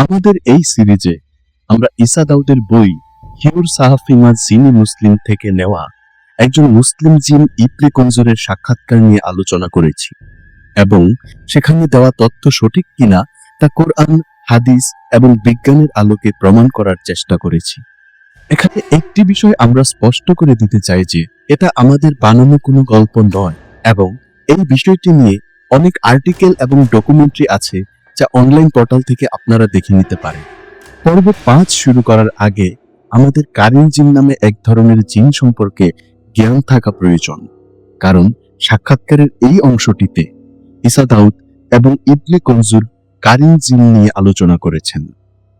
আমাদের এই সিরিজে আমরা ইসা দাউদের বই হিউর সাহাফিমা জিনি মুসলিম থেকে নেওয়া একজন মুসলিম জিন ইবনে কনজরের সাক্ষাৎকার নিয়ে আলোচনা করেছি এবং সেখানে দেওয়া তথ্য সঠিক কিনা তা কোরআন, হাদিস এবং বিজ্ঞানের আলোকে প্রমাণ করার চেষ্টা করেছি। এখানে একটি বিষয় আমরা স্পষ্ট করে দিতে চাই যে এটা আমাদের বানানো কোনো গল্প নয় এবং এই বিষয়টি নিয়ে অনেক আর্টিকেল এবং ডকুমেন্টারি আছে যা অনলাইন পোর্টাল থেকে আপনারা দেখে নিতে পারেন। পর্ব পাঁচ শুরু করার আগে আমাদের কারিন জিন নামে এক ধরনের জিন সম্পর্কে জ্ঞান থাকা প্রয়োজন। কারণ সাক্ষাৎকারের এই অংশটিতে ইসা দাউদ এবং ইবনে কনজুর কারিন জিন নিয়ে আলোচনা করেছেন।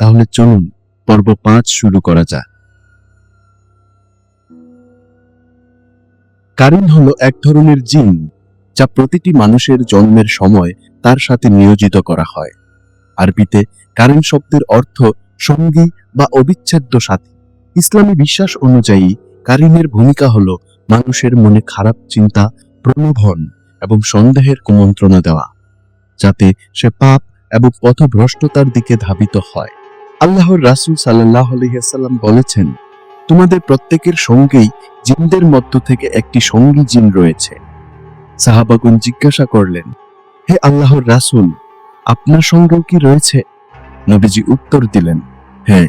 তাহলে চলুন পর্ব পাঁচ শুরু করা যাক। কারিন হলো এক ধরনের জিন যা প্রতিটি মানুষের জন্মের সময় তার সাথে নিয়োজিত করা হয়। আরবিতে কারিন শব্দের অর্থ সঙ্গী বা অবিচ্ছেদ্য সাথী। ইসলামী বিশ্বাস অনুযায়ী কারিনের ভূমিকা হলো মানুষের মনে খারাপ চিন্তা, প্রলোভন এবং সন্দেহের কুমন্ত্রণা দেওয়া, যাতে সে পাপ এবং পথভ্রষ্টতার দিকে ধাবিত হয়। আল্লাহর রাসূল সাল্লাহ আলহিহাল্লাম বলেছেন, তোমাদের প্রত্যেকের সঙ্গেই জিনদের মধ্য থেকে একটি সঙ্গী জিন রয়েছে। সাহাবাগুন জিজ্ঞাসা করলেন হে আল্লাহর রাসূল, আপনার সঙ্গেও কি রয়েছে? নবীজি উত্তর দিলেন হ্যাঁ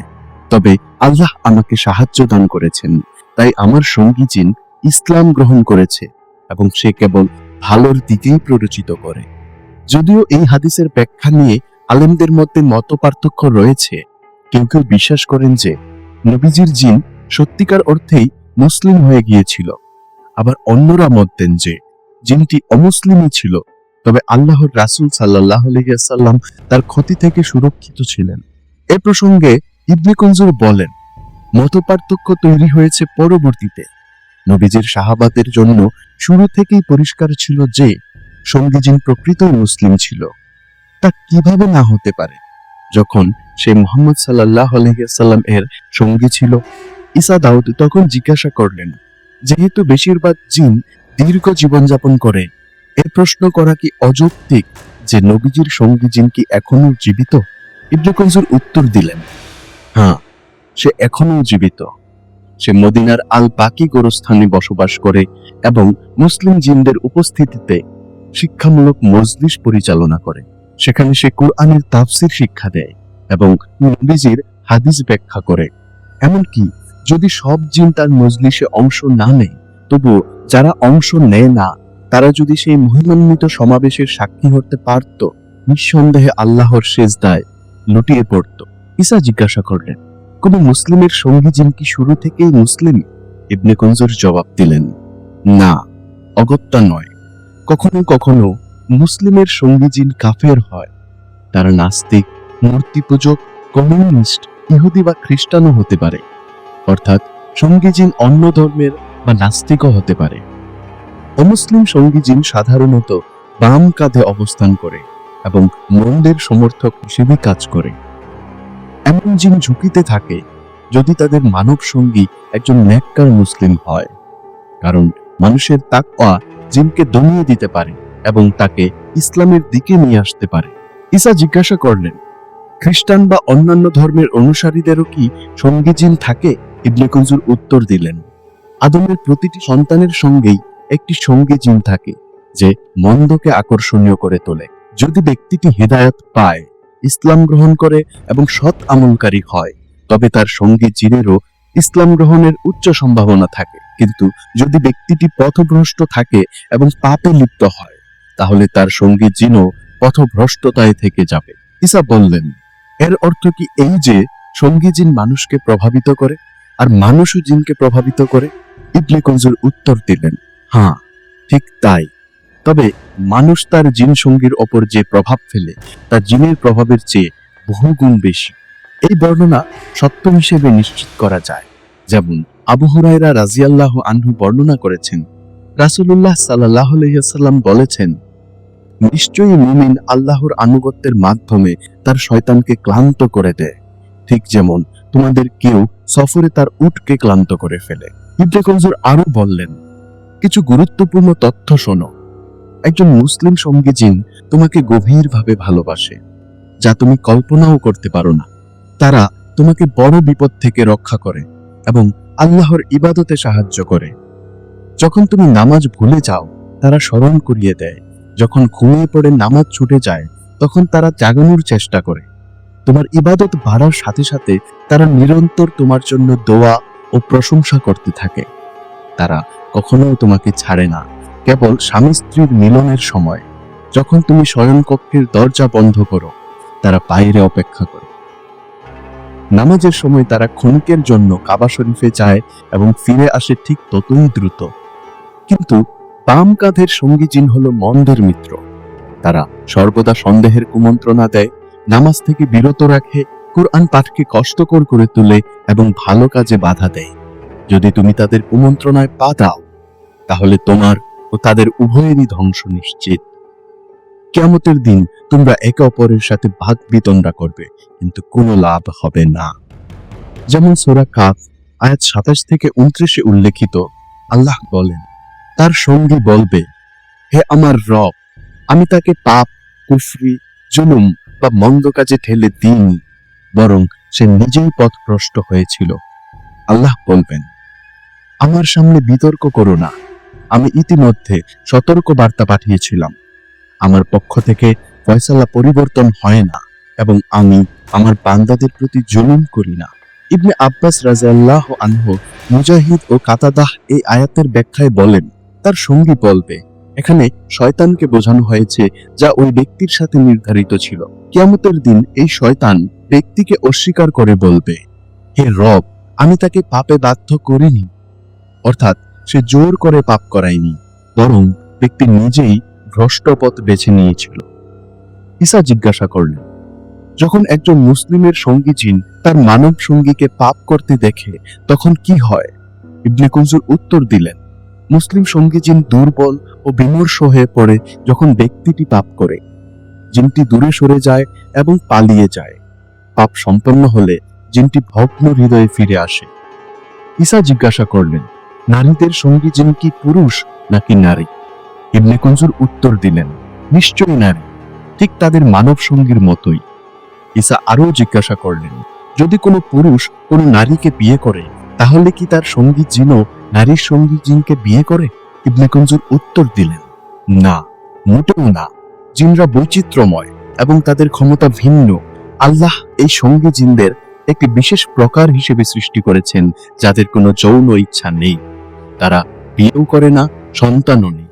তবে আল্লাহ আমাকে সাহায্য দান করেছেন, তাই আমার সঙ্গী জিন ইসলাম গ্রহণ করেছে এবং সে কেবল ভালোর দিকেই প্ররোচিত করে। যদিও এই হাদিসের ব্যাখ্যা নিয়ে আলেমদের মধ্যে মত পার্থক্য রয়েছে, কেউ কেউ বিশ্বাস করেন যে নবীজির জিন সত্যিকার অর্থেই মুসলিম হয়ে গিয়েছিল। আবার অন্যরা মত দেন যে জিনটি অমুসলিমই ছিল। তবে আল্লাহর রাসূল সাল্লাহ আলহিয়াসাল্লাম তার ক্ষতি থেকে সুরক্ষিত ছিলেন। এ প্রসঙ্গে ইবনে কনজুর বলেন, মতপার্থক্য তৈরি হয়েছে পরবর্তীতে। নবীজির সাহাবাদের জন্য শুরু থেকেই পরিষ্কার ছিল যে, সঙ্গীজিন প্রকৃতই মুসলিম ছিল। তা কীভাবে না হতে পারে? যখন সে মোহাম্মদ সাল্লাহ আলহিয়াসাল্লাম এর সঙ্গী ছিল, ঈসা দাউদ তখন জিজ্ঞাসা করলেন, যেহেতু বেশিরভাগ জিন দীর্ঘ জীবনযাপন করে এ প্রশ্ন করা কি অযৌক্তিক যে নবীজির সঙ্গী জিন কি এখনও জীবিত? ইবনে কনজুর উত্তর দিলেন হ্যাঁ সে এখনও জীবিত। সে মদিনার আল বাকি গোরস্থানে বসবাস করে এবং মুসলিম জিনদের উপস্থিতিতে শিক্ষামূলক মজলিস পরিচালনা করে। সেখানে সে কোরআনের তাফসির শিক্ষা দেয় এবং নবীজির হাদিস ব্যাখ্যা করে। এমনকি যদি সব জিন তার মজলিসে অংশ না নেয় তবু যারা অংশ নেয় না তারা যদি সেই মহিমান্বিত সমাবেশের সাক্ষী হতে পারত, নিঃসন্দেহে আল্লাহর শেষ দায় লুটিয়ে পড়ত। ঈসা জিজ্ঞাসা করলেন, কোন মুসলিমের সঙ্গী জিন কি শুরু থেকেই মুসলিম? ইবনে কনজুর জবাব দিলেন, না, অগত্যা নয়। কখনো কখনো মুসলিমের সঙ্গী জিন কাফের হয়, তারা নাস্তিক মূর্তি পূজক কমিউনিস্ট, ইহুদি বা খ্রিস্টানও হতে পারে। অর্থাৎ সঙ্গী জিন অন্য ধর্মের বা নাস্তিকও হতে পারে। অমুসলিম সঙ্গী জিন সাধারণত বাম কাঁধে অবস্থান করে এবং মন্দের সমর্থক হিসেবে কাজ করে। এমন জিন ঝুঁকিতে থাকে যদি তাদের মানব সঙ্গী একজন ন্যাক্কার মুসলিম হয়, কারণ মানুষের তাকওয়া জিনকে দমিয়ে দিতে পারে এবং তাকে ইসলামের দিকে নিয়ে আসতে পারে। ঈসা জিজ্ঞাসা করলেন, খ্রিস্টান বা অন্যান্য ধর্মের অনুসারীদেরও কি সঙ্গী জিন থাকে? ইবনে কনজুর উত্তর দিলেন, আদমের প্রতিটি সন্তানের সঙ্গেই একটি সঙ্গী জিন থাকে, যে মন্দকে আকর্ষণীয় করে তোলে। যদি ব্যক্তিটি হেদায়ত পায়, ইসলাম গ্রহণ করে এবং সৎ আমলকারী হয়, তবে তার সঙ্গী জিনেরও ইসলাম গ্রহণের উচ্চ সম্ভাবনা থাকে। কিন্তু যদি ব্যক্তিটি পথভ্রষ্ট থাকে এবং পাপে লিপ্ত হয়, তাহলে তার সঙ্গী জিনও পথভ্রষ্টতায় থেকে যাবে। ঈসা বললেন, এর অর্থ কি এই যে সঙ্গী জিন মানুষকে প্রভাবিত করে, আর মানুষও জিনকে প্রভাবিত করে? ইবনে কনজুর উত্তর দিলেন হ্যাঁ ঠিক তাই। তবে মানুষ তার জিন সঙ্গীর ওপর যে প্রভাব ফেলে তা জিনের প্রভাবের চেয়ে বহুগুণ বেশি। এই বর্ণনা সত্য হিসেবে নিশ্চিত করা যায়। যেমন আবু হুরায়রা রাজিয়াল্লাহ আনহু বর্ণনা করেছেন, রাসূলুল্লাহ সাল্লাহ আলাইসাল্লাম বলেছেন, নিশ্চয়ই মুমিন আল্লাহর আনুগত্যের মাধ্যমে তার শয়তানকে ক্লান্ত করে দেয়। ঠিক যেমন তোমাদের কেউ সফরে তার উটকে ক্লান্ত করে ফেলে। ইবনে কনজুর আরও বললেন কিছু গুরুত্বপূর্ণ তথ্য শোনো। একজন মুসলিম সঙ্গী জিন তোমাকে গভীরভাবে ভালোবাসে, যা তুমি কল্পনাও করতে পারো না। তারা তোমাকে বড় বিপদ থেকে রক্ষা করে এবং আল্লাহর ইবাদতে সাহায্য করে। যখন তুমি নামাজ ভুলে যাও, তারা স্মরণ করিয়ে দেয়। যখন ঘুমিয়ে পড়ে নামাজ ছুটে যায়, তখন তারা জাগানোর চেষ্টা করে। তোমার ইবাদত বাড়ার সাথে সাথে তারা নিরন্তর তোমার জন্য দোয়া ও প্রশংসা করতে থাকে। তারা কখনোই তোমাকে ছাড়ে না। কেবল স্বামী স্ত্রীর মিলনের সময়, যখন তুমি শয়নকক্ষের দরজা বন্ধ করো, তারা বাইরে অপেক্ষা করে। নামাজের সময় তারা ক্ষণিকের জন্য কাবা শরীফে যায় এবং ফিরে আসে ঠিক ততই দ্রুত। কিন্তু বাম কাঁধের সঙ্গী জিন হল মন্দের মিত্র। তারা সর্বদা সন্দেহের কুমন্ত্রণা দেয়, নামাজ থেকে বিরত রাখে, কোরআন পাঠকে কষ্টকর করে তোলে এবং ভালো কাজে বাধা দেয়। যদি তুমি তাদের কুমন্ত্রণায় পা দাও, তাহলে তোমার ও তাদের উভয়েরই ধ্বংস নিশ্চিত। কেয়ামতের দিন তোমরা একে অপরের সাথে ভাগ বিতণ্ডা করবে, কিন্তু কোনো লাভ হবে না। যেমন সোরা কাফ, আয়াত সাতাশ থেকে উনত্রিশে উল্লেখিত, আল্লাহ বলেন, তার সঙ্গী বলবে, হে আমার রব, আমি তাকে পাপ, কুফরি, জুলুম বা মন্দ কাজে ঠেলে দিইনি, বরং সে নিজেই পথভ্রষ্ট হয়েছিল। আল্লাহ বলবেন আমার সামনে বিতর্ক করো না। আমি ইতিমধ্যে সতর্ক বার্তা পাঠিয়েছিলাম। আমার পক্ষ থেকে ফয়সালা পরিবর্তন হয় না এবং আমি আমার বান্দাদের প্রতি জুলুম করি না। ইবনে আব্বাস রাজিয়াল্লাহ আনহু মুজাহিদ ও কাতাদাহ এই আয়াতের ব্যাখ্যায় বলেন, তার সঙ্গী বলবে, এখানে শয়তানকে বোঝানো হয়েছে যা ওই ব্যক্তির সাথে নির্ধারিত ছিল। কিয়ামতের দিন এই শয়তান ব্যক্তিকে অস্বীকার করে বলবে, হে রব, আমি তাকে পাপে বাধ্য করিনি। অর্থাৎ সে জোর করে পাপ করায়নি, বরং ব্যক্তি নিজেই ভ্রষ্ট পথ বেছে নিয়েছিল। ঈসা জিজ্ঞাসা করলেন, যখন একজন মুসলিমের সঙ্গী জিন তার মানব সঙ্গীকে পাপ করতে দেখে, তখন কি হয়? ইবনে কুনজুর উত্তর দিলেন, মুসলিম সঙ্গী জিন দুর্বল ও বিমর্ষ হয়ে পড়ে যখন ব্যক্তিটি পাপ করে। জিনটি দূরে সরে যায় এবং পালিয়ে যায়। পাপ সম্পন্ন হলে জিনটি ভগ্ন হৃদয়ে ফিরে আসে। ঈসা জিজ্ঞাসা করলেন নারীদের সঙ্গী জিন কি পুরুষ নাকি নারী? ইবনে কুনজুর উত্তর দিলেন, নিশ্চয়ই নারী। ঠিক তাদের মানব সঙ্গীর মতোই। ঈসা আরও জিজ্ঞাসা করলেন, যদি কোনো পুরুষ কোনো নারীকে বিয়ে করে, তাহলে কি তার সঙ্গী জিনও নারীর সঙ্গী জিনকে বিয়ে করে? ইবনে কুনজুর উত্তর দিলেন, না, মোটেও না। জিনরা বৈচিত্র্যময় এবং তাদের ক্ষমতা ভিন্ন। আল্লাহ এই সঙ্গী জিনদের একটি বিশেষ প্রকার হিসেবে সৃষ্টি করেছেন, যাদের কোনো যৌন ইচ্ছা নেই। তারা বিয়েও করে না, সন্তানও নেই।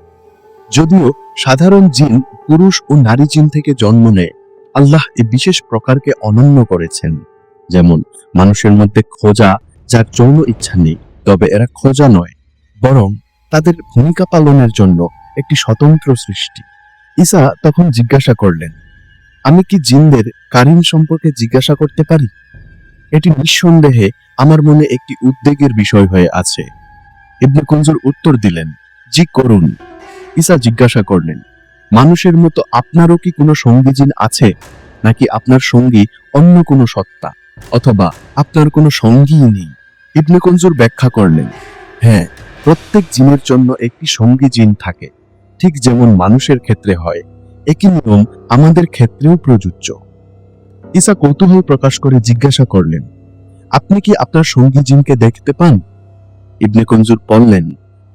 যদিও সাধারণ জিন, পুরুষ ও নারী জিন থেকে জন্ম নেয়, আল্লাহ এই বিশেষ প্রকারকে অনন্য করেছেন। যেমন, মানুষের মধ্যে খোঁজা, যার যৌন ইচ্ছা নেই, তবে এরা খোঁজা নয়, বরং তাদের ভূমিকা পালনের জন্য একটি স্বতন্ত্র সৃষ্টি। ঈসা তখন জিজ্ঞাসা করলেন, আমি কি জিনদের কারিন সম্পর্কে জিজ্ঞাসা করতে পারি? এটি নিঃসন্দেহে আমার মনে একটি উদ্বেগের বিষয় হয়ে আছে। ইবনে কুনজুর উত্তর দিলেন, জি, করুন। ঈসা জিজ্ঞাসা করলেন, মানুষের মতো আপনারও কি কোনো সঙ্গী জিন আছে, নাকি আপনার সঙ্গী অন্য কোনো সত্তা, অথবা আপনার কোনো সঙ্গীই নেই? ইবনে কুনজুর ব্যাখ্যা করলেন হ্যাঁ প্রত্যেক জিনের জন্য একটি সঙ্গী জিন থাকে, ঠিক যেমন মানুষের ক্ষেত্রে হয়, একই নিয়ম আমাদের ক্ষেত্রেও প্রযোজ্য। ঈসা কৌতূহল প্রকাশ করে জিজ্ঞাসা করলেন, আপনি কি আপনার সঙ্গী জিনকে দেখতে পান? ইবনে কুনজুর বললেন,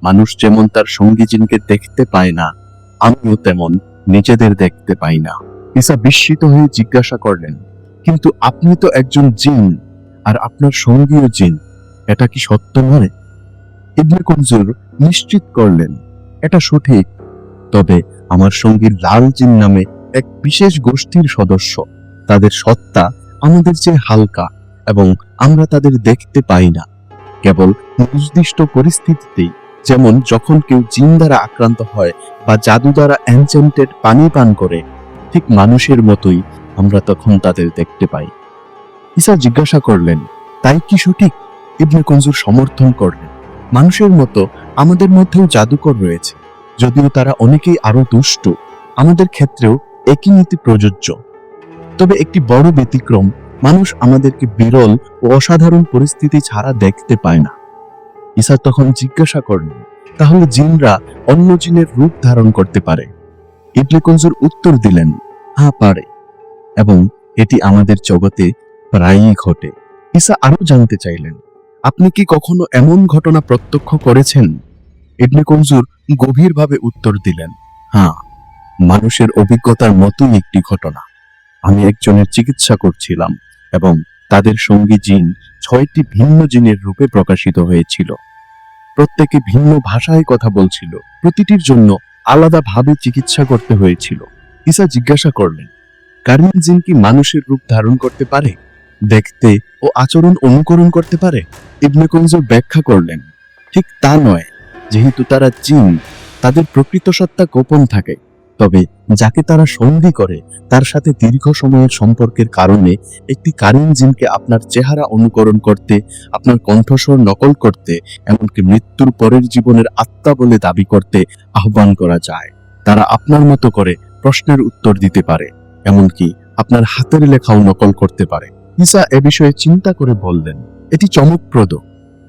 মানুষ যেমন তার সঙ্গী জিনকে দেখতে পায় না, আমিও তেমন নিজেদের দেখতে পাই না। ঈসা বিস্মিত হয়ে জিজ্ঞাসা করলেন, কিন্তু আপনি তো একজন জিন, আর আপনার সঙ্গীও জিন, এটা কি সত্য নয়? ইবনে কুনজুর নিশ্চিত করলেন, এটা সঠিক, তবে আমার সঙ্গী লাল জিন নামে এক বিশেষ গোষ্ঠীর সদস্য, তাদের সত্তা আমাদের চেয়ে হালকা এবং আমরা তাদের দেখতে পাই না। কেবল নির্দিষ্ট পরিস্থিতিতেই, যেমন যখন কেউ জিন দ্বারা আক্রান্ত হয় বা জাদু দ্বারা এনচেন্টেড পানি পান করে, ঠিক মানুষের মতোই আমরা তখন তাদের দেখতে পাই। ঈসা জিজ্ঞাসা করলেন, তাই কি সঠিক? ইবনে কঞ্জুর সমর্থন করলেন, মানুষের মতো আমাদের মধ্যেও জাদুকর রয়েছে, যদিও তারা অনেকেই আরও দুষ্ট, আমাদের ক্ষেত্রেও একই নীতি প্রযোজ্য। তবে একটি বড় ব্যতিক্রম মানুষ আমাদেরকে বিরল ও অসাধারণ পরিস্থিতি ছাড়া দেখতে পায় না। ঈসা তখন জিজ্ঞাসা করলেন, তাহলে জিনরা অন্য জিনের রূপ ধারণ করতে পারে? ইবনে কঞ্জুর উত্তর দিলেন হ্যাঁ পারে। এবং এটি আমাদের জগতে প্রায়ই ঘটে। ঈসা আরও জানতে চাইলেন, আপনি কি কখনো এমন ঘটনা প্রত্যক্ষ করেছেন? ইবনে কনজুর গভীরভাবে উত্তর দিলেন হ্যাঁ মানুষের অভিজ্ঞতার মতোই একটি ঘটনা। আমি একজনের চিকিৎসা করছিলাম। এবং তাদের সঙ্গী জিন ছয়টি ভিন্ন জিনের রূপে প্রকাশিত হয়েছিল। প্রত্যেকে ভিন্ন ভাষায় কথা বলছিল। প্রতিটির জন্য আলাদাভাবে চিকিৎসা করতে হয়েছিল। ইসা জিজ্ঞাসা করলেন কারিম জিন কি মানুষের রূপ ধারণ করতে পারে, দেখতে ও আচরণ অনুকরণ করতে পারে? ইবনে কনজুর ব্যাখ্যা করলেন, ঠিক তা নয়। যেহেতু তারা জিন, তাদের প্রকৃত সত্তা গোপন থাকে। তবে যাকে তারা সন্ধি করে, তার সাথে দীর্ঘ সময়ের সম্পর্কের কারণে একটি কারিন জিনকে আপনার চেহারা অনুকরণ করতে, আপনার কণ্ঠস্বর নকল করতে, এমনকি মৃত্যুর পরের জীবনের আত্মা বলে দাবি করতে আহ্বান করা যায়। তারা আপনার মতো করে প্রশ্নের উত্তর দিতে পারে, এমনকি আপনার হাতের লেখাও নকল করতে পারে। ঈসা এ বিষয়ে চিন্তা করে বললেন, এটি চমকপ্রদ।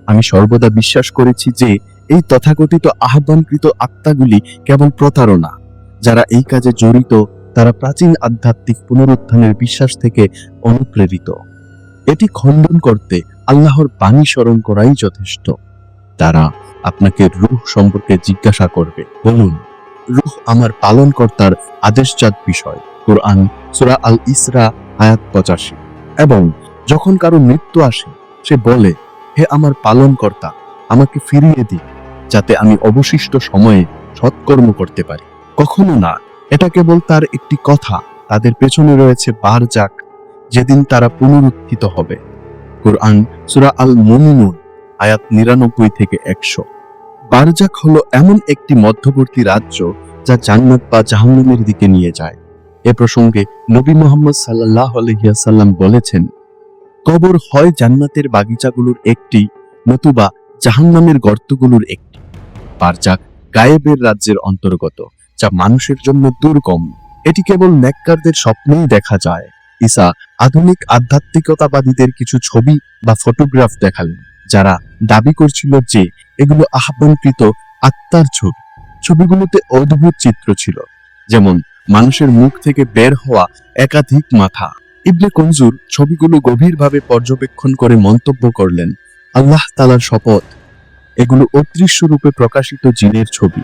আমি সর্বদা বিশ্বাস করেছি যে এই তথাকথিত আহ্বানকৃত আত্মাগুলি কেবল প্রতারণা। যারা এই কাজে জড়িত, তারা প্রাচীন আধ্যাত্মিক পুনরুত্থানের বিশ্বাস থেকে অনুপ্রেরিত। এটি খণ্ডন করতে আল্লাহর বাণী স্মরণ করাই যথেষ্ট। তারা আপনাকে রুহ সম্পর্কে জিজ্ঞাসা করবে। বলুন, রূহ আমার পালনকর্তার আদেশজাত বিষয়। কোরআন সূরা আল ইসরা, আয়াত পঁচাশি। এবং যখন কারও মৃত্যু আসে, সে বলে, হে আমার পালনকর্তা, আমাকে ফিরিয়ে দিন, যাতে আমি অবশিষ্ট সময়ে সৎকর্ম করতে পারি। কখনো না। এটা কেবল তার একটি কথা। তাদের পেছনে রয়েছে বারজাক, যেদিন তারা পুনরুত্থিত হবে। কোরআন সূরা আল মুমিনুন আয়াত নিরানব্বই থেকে একশো। বারজাক হলো এমন একটি মধ্যবর্তী রাজ্য যা জান্নাত বা জাহান্নামের দিকে নিয়ে যায়। এ প্রসঙ্গে নবী মোহাম্মদ সাল্লাহ আলহিয়াসাল্লাম বলেছেন, কবর হয় জান্নাতের বাগিচাগুলোর একটি, নতুবা জাহান্নামের গর্তগুলোর একটি। বারজাক গায়েবের রাজ্যের অন্তর্গত। যা মানুষের জন্য দুর্গম। এটি কেবল নেককারদের স্বপ্নেই দেখা যায়। ঈসা আধুনিক আধ্যাত্মিকতাবাদীদের কিছু ছবি বা ফটোগ্রাফ দেখালেন, যারা দাবি করছিল যে এগুলো আহ্বানকৃত আত্মার ছবি। ছবিগুলোতে অদ্ভুত চিত্র ছিল, যেমন মানুষের মুখ থেকে বের হওয়া একাধিক মাথা। ইবনে কনজুর ছবিগুলো গভীরভাবে পর্যবেক্ষণ করে মন্তব্য করলেন, আল্লাহ তালার শপথ। এগুলো অদৃশ্য রূপে প্রকাশিত জিনের ছবি।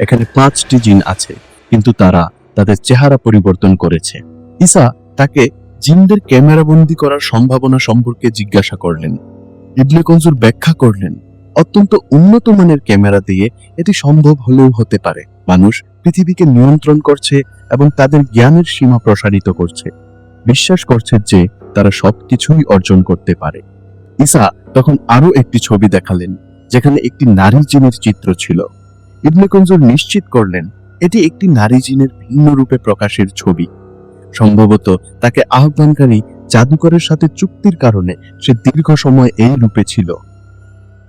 এখানে পাঁচটি জিন আছে, কিন্তু তারা তাদের চেহারা পরিবর্তন করেছে। ঈসা তাকে জিনদের ক্যামেরাবন্দি করার সম্ভাবনা সম্পর্কে জিজ্ঞাসা করলেন। ইবনে কনজুর ব্যাখ্যা করলেন, অত্যন্ত উন্নত মানের ক্যামেরা দিয়ে এটি সম্ভব হলেও হতে পারে। মানুষ পৃথিবীকে নিয়ন্ত্রণ করছে এবং তাদের জ্ঞানের সীমা প্রসারিত করছে। বিশ্বাস করছে যে তারা সবকিছুই অর্জন করতে পারে। ইসা তখন আরও একটি ছবি দেখালেন, যেখানে একটি নারী জিনের চিত্র ছিল। ইবনে কনজুর নিশ্চিত করলেন, এটি একটি নারী জিনের ভিন্ন রূপে প্রকাশের ছবি। সম্ভবত তাকে আহ্বানকারী জাদুকরের সাথে চুক্তির কারণে সে দীর্ঘ সময় এই রূপে ছিল।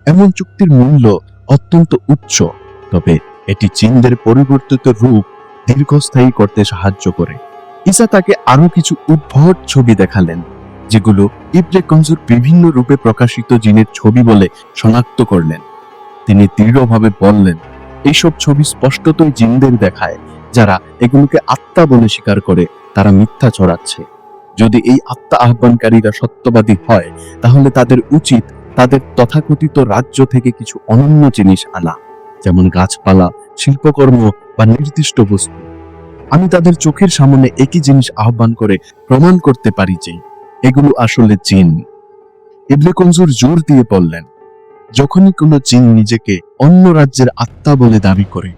এমন চুক্তির মূল্য অত্যন্ত উচ্চ, তবে এটি চীনদের পরিবর্তিত রূপ দীর্ঘস্থায়ী করতে সাহায্য করে। ঈসা তাকে আরও কিছু উদ্ভট ছবি দেখালেন, যেগুলো ইবনে কনজুর বিভিন্ন রূপে প্রকাশিত জিনের ছবি বলে শনাক্ত করলেন। তিনি দৃঢ়ভাবে বললেন এইসব ছবি স্পষ্টতই জিনদের দেখায়, যারা এগুলোকে আত্মা বলে স্বীকার করে, তারা মিথ্যা ছড়াচ্ছে। যদি এই আত্মা আহ্বানকারীরা সত্যবাদী হয়, তাহলে তাদের উচিত তাদের তথাকথিত রাজ্য থেকে কিছু অনন্য জিনিস আনা, যেমন গাছপালা, শিল্পকর্ম বা নির্দিষ্ট বস্তু। আমি তাদের চোখের সামনে একই জিনিস আহ্বান করে প্রমাণ করতে পারি যে, এগুলো আসলে জিন। ইবনে কনজুর জোর দিয়ে বললেন যখনই কোনো জিন নিজেকে অন্য রাজ্যের আত্মা বলে দাবি করে,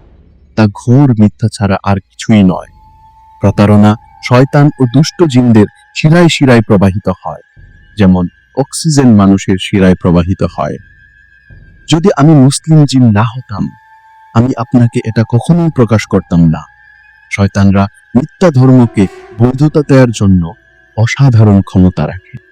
তা ঘোর মিথ্যা ছাড়া আর কিছুই নয়। প্রতারণা, শয়তান ও দুষ্ট জিনদের শিরায় শিরায় প্রবাহিত হয়, যেমন অক্সিজেন মানুষের শিরায় প্রবাহিত হয়। যদি আমি মুসলিম জিন না হতাম, আমি আপনাকে এটা কখনোই প্রকাশ করতাম না। শয়তানরা মিথ্যা ধর্মকে বৈধতা দেওয়ার জন্য অসাধারণ ক্ষমতা রাখে।